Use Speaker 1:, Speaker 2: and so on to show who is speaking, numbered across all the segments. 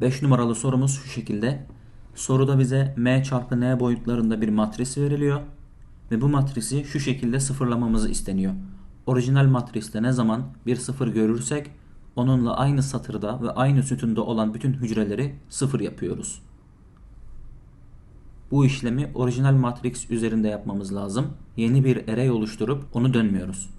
Speaker 1: Beş numaralı sorumuz şu şekilde. Soruda bize m çarpı n boyutlarında bir matris veriliyor. Ve bu matrisi şu şekilde sıfırlamamızı isteniyor. Orijinal matriste ne zaman bir sıfır görürsek onunla aynı satırda ve aynı sütunda olan bütün hücreleri sıfır yapıyoruz. Bu işlemi orijinal matrix üzerinde yapmamız lazım. Yeni bir array oluşturup onu dönmüyoruz.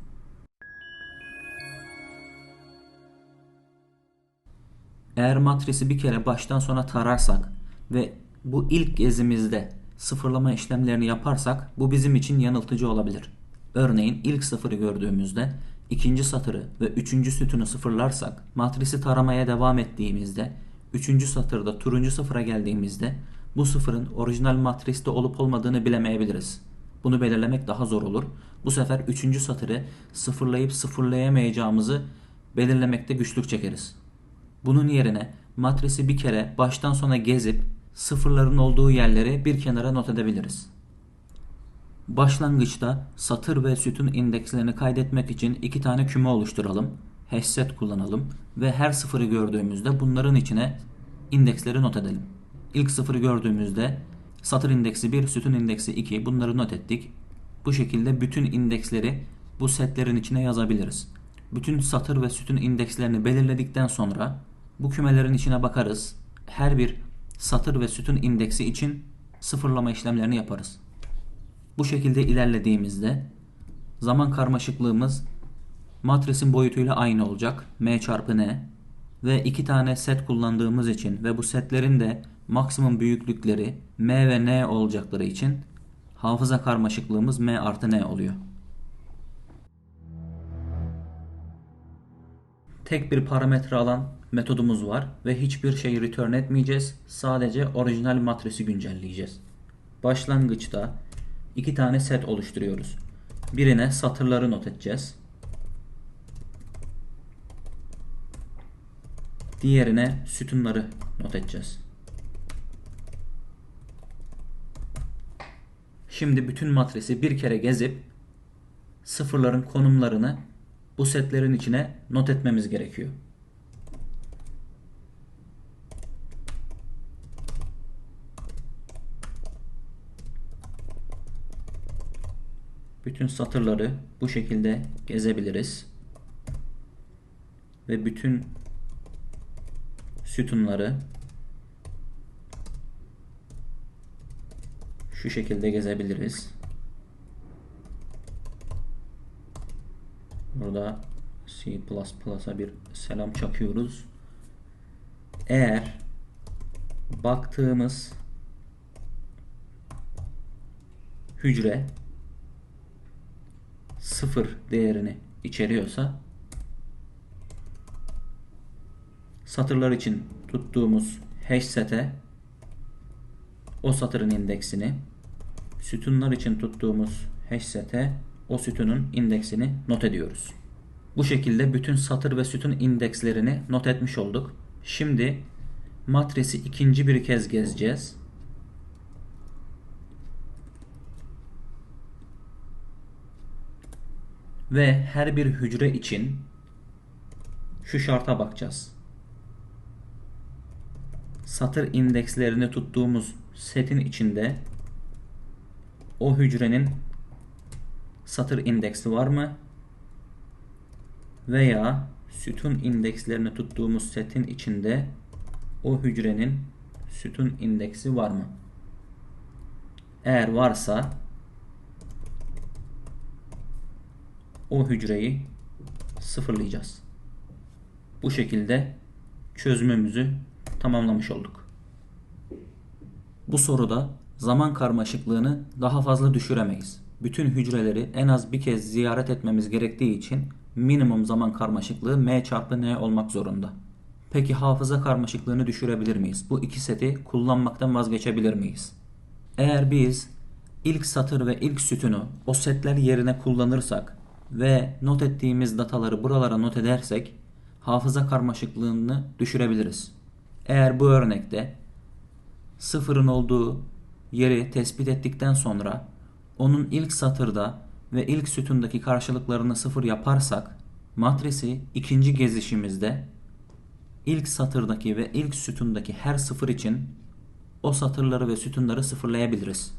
Speaker 1: Eğer matrisi bir kere baştan sona tararsak ve bu ilk gezimizde sıfırlama işlemlerini yaparsak bu bizim için yanıltıcı olabilir. Örneğin ilk sıfırı gördüğümüzde ikinci satırı ve üçüncü sütunu sıfırlarsak matrisi taramaya devam ettiğimizde üçüncü satırda turuncu sıfıra geldiğimizde bu sıfırın orijinal matriste olup olmadığını bilemeyebiliriz. Bunu belirlemek daha zor olur. Bu sefer üçüncü satırı sıfırlayıp sıfırlayamayacağımızı belirlemekte güçlük çekeriz. Bunun yerine matrisi bir kere baştan sona gezip sıfırların olduğu yerleri bir kenara not edebiliriz. Başlangıçta satır ve sütun indekslerini kaydetmek için iki tane küme oluşturalım. Hashset kullanalım ve her sıfırı gördüğümüzde bunların içine indeksleri not edelim. İlk sıfırı gördüğümüzde satır indeksi 1, sütun indeksi 2 bunları not ettik. Bu şekilde bütün indeksleri bu setlerin içine yazabiliriz. Bütün satır ve sütun indekslerini belirledikten sonra bu kümelerin içine bakarız. Her bir satır ve sütun indeksi için sıfırlama işlemlerini yaparız. Bu şekilde ilerlediğimizde zaman karmaşıklığımız matrisin boyutuyla aynı olacak. M çarpı N ve iki tane set kullandığımız için ve bu setlerin de maksimum büyüklükleri M ve N olacakları için hafıza karmaşıklığımız M artı N oluyor. Tek bir parametre alan metodumuz var ve hiçbir şey return etmeyeceğiz. Sadece orijinal matrisi güncelleyeceğiz. Başlangıçta iki tane set oluşturuyoruz. Birine satırları not edeceğiz. Diğerine sütunları not edeceğiz. Şimdi bütün matrisi bir kere gezip sıfırların konumlarını bu setlerin içine not etmemiz gerekiyor. Bütün satırları bu şekilde gezebiliriz. Ve bütün sütunları şu şekilde gezebiliriz. Burada C++'a bir selam çakıyoruz. Eğer baktığımız hücre sıfır değerini içeriyorsa satırlar için tuttuğumuz hash sete o satırın indeksini sütunlar için tuttuğumuz hash sete o sütunun indeksini not ediyoruz. Bu şekilde bütün satır ve sütun indekslerini not etmiş olduk. Şimdi matrisi ikinci bir kez gezeceğiz. Ve her bir hücre için şu şarta bakacağız. Satır indekslerini tuttuğumuz setin içinde o hücrenin satır indeksi var mı? Veya sütun indekslerini tuttuğumuz setin içinde o hücrenin sütun indeksi var mı? Eğer varsa o hücreyi sıfırlayacağız. Bu şekilde çözümümüzü tamamlamış olduk. Bu soruda zaman karmaşıklığını daha fazla düşüremeyiz. Bütün hücreleri en az bir kez ziyaret etmemiz gerektiği için minimum zaman karmaşıklığı m çarpı n olmak zorunda. Peki hafıza karmaşıklığını düşürebilir miyiz? Bu iki seti kullanmaktan vazgeçebilir miyiz? Eğer biz ilk satır ve ilk sütunu o setler yerine kullanırsak ve not ettiğimiz dataları buralara not edersek hafıza karmaşıklığını düşürebiliriz. Eğer bu örnekte sıfırın olduğu yeri tespit ettikten sonra onun ilk satırda ve ilk sütundaki karşılıklarını sıfır yaparsak matrisi ikinci gezişimizde ilk satırdaki ve ilk sütundaki her sıfır için o satırları ve sütunları sıfırlayabiliriz.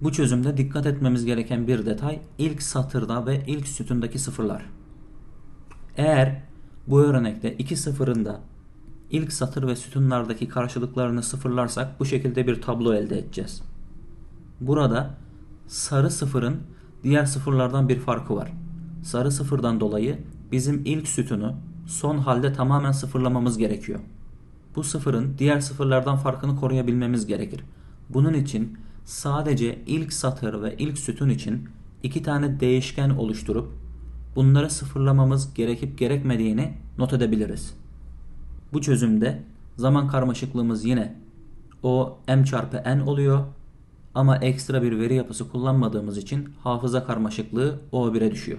Speaker 1: Bu çözümde dikkat etmemiz gereken bir detay ilk satırda ve ilk sütundaki sıfırlar. Eğer bu örnekte iki sıfırın da ilk satır ve sütunlardaki karşılıklarını sıfırlarsak bu şekilde bir tablo elde edeceğiz. Burada sarı sıfırın diğer sıfırlardan bir farkı var. Sarı sıfırdan dolayı bizim ilk sütunu son halde tamamen sıfırlamamız gerekiyor. Bu sıfırın diğer sıfırlardan farkını koruyabilmemiz gerekir. Bunun için sadece ilk satır ve ilk sütun için iki tane değişken oluşturup bunları sıfırlamamız gerekip gerekmediğini not edebiliriz. Bu çözümde zaman karmaşıklığımız yine o m çarpı n oluyor ama ekstra bir veri yapısı kullanmadığımız için hafıza karmaşıklığı O1'e düşüyor.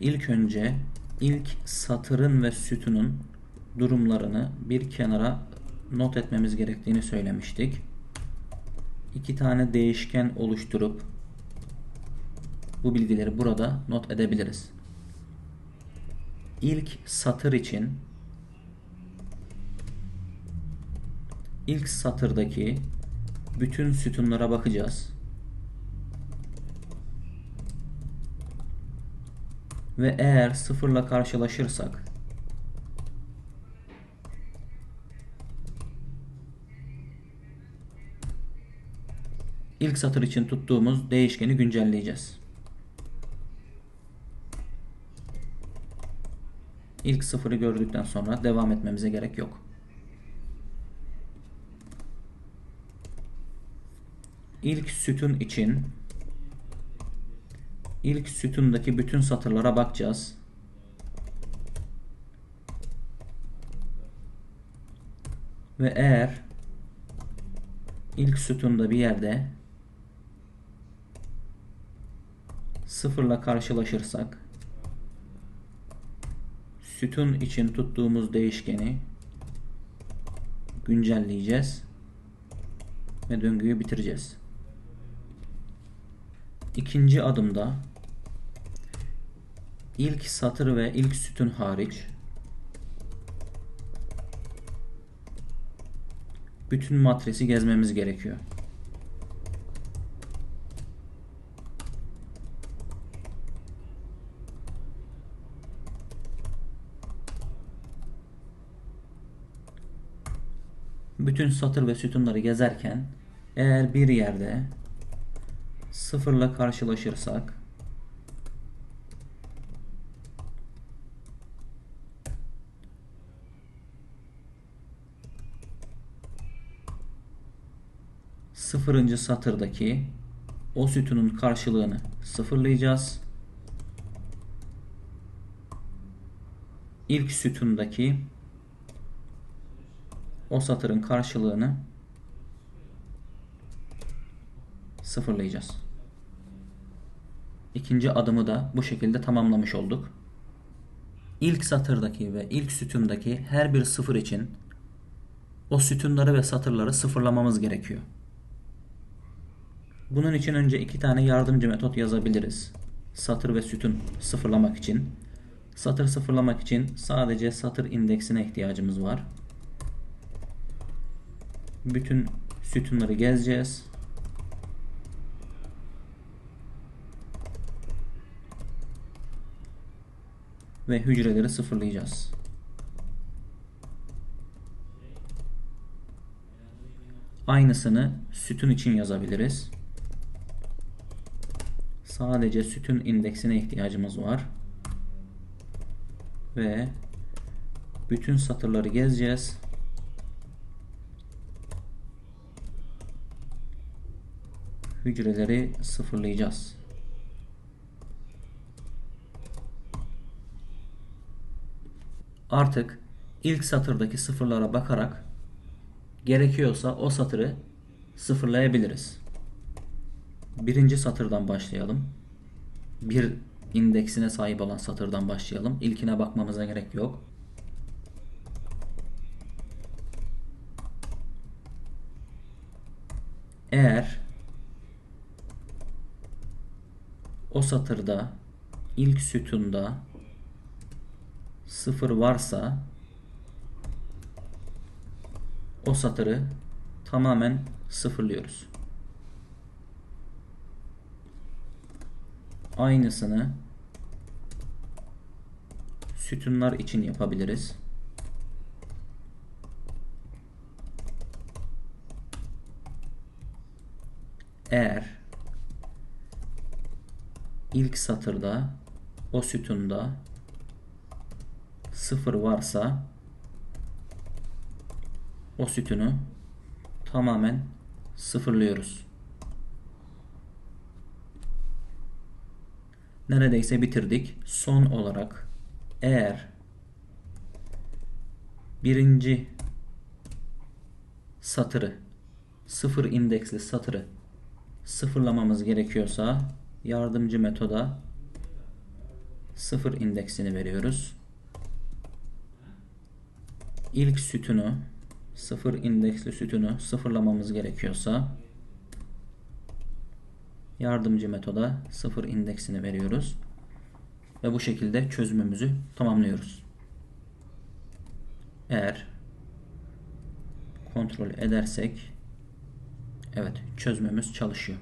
Speaker 1: İlk önce ilk satırın ve sütunun durumlarını bir kenara not etmemiz gerektiğini söylemiştik. İki tane değişken oluşturup bu bilgileri burada not edebiliriz. İlk satır için ilk satırdaki bütün sütunlara bakacağız. Ve eğer sıfırla karşılaşırsak ilk satır için tuttuğumuz değişkeni güncelleyeceğiz. İlk sıfırı gördükten sonra devam etmemize gerek yok. İlk sütun için ilk sütundaki bütün satırlara bakacağız. Ve eğer ilk sütunda bir yerde sıfırla karşılaşırsak sütun için tuttuğumuz değişkeni güncelleyeceğiz ve döngüyü bitireceğiz. İkinci adımda ilk satır ve ilk sütun hariç bütün matrisi gezmemiz gerekiyor. Bütün satır ve sütunları gezerken eğer bir yerde sıfırla karşılaşırsak sıfırıncı satırdaki o sütunun karşılığını sıfırlayacağız. İlk sütundaki o satırın karşılığını sıfırlayacağız. İkinci adımı da bu şekilde tamamlamış olduk. İlk satırdaki ve ilk sütundaki her bir sıfır için o sütunları ve satırları sıfırlamamız gerekiyor. Bunun için önce iki tane yardımcı metot yazabiliriz. Satır ve sütun sıfırlamak için. Satır sıfırlamak için sadece satır indeksine ihtiyacımız var. Bütün sütunları gezeceğiz. Ve hücreleri sıfırlayacağız. Aynısını sütun için yazabiliriz. Sadece sütun indeksine ihtiyacımız var. Ve bütün satırları gezeceğiz. hücreleri sıfırlayacağız. Artık ilk satırdaki sıfırlara bakarak gerekiyorsa o satırı sıfırlayabiliriz. Birinci satırdan başlayalım. Bir indeksine sahip olan satırdan başlayalım. İlkine bakmamıza gerek yok. Eğer o satırda ilk sütunda sıfır varsa o satırı tamamen sıfırlıyoruz. Aynısını sütunlar için yapabiliriz. Eğer ilk satırda o sütunda sıfır varsa o sütunu tamamen sıfırlıyoruz. Neredeyse bitirdik. Son olarak eğer birinci satırı sıfır indeksli satırı sıfırlamamız gerekiyorsa yardımcı metoda sıfır indeksini veriyoruz. İlk sütunu sıfır indeksli sütunu sıfırlamamız gerekiyorsa yardımcı metoda sıfır indeksini veriyoruz. Ve bu şekilde çözümümüzü tamamlıyoruz. Eğer kontrol edersek evet çözümümüz çalışıyor.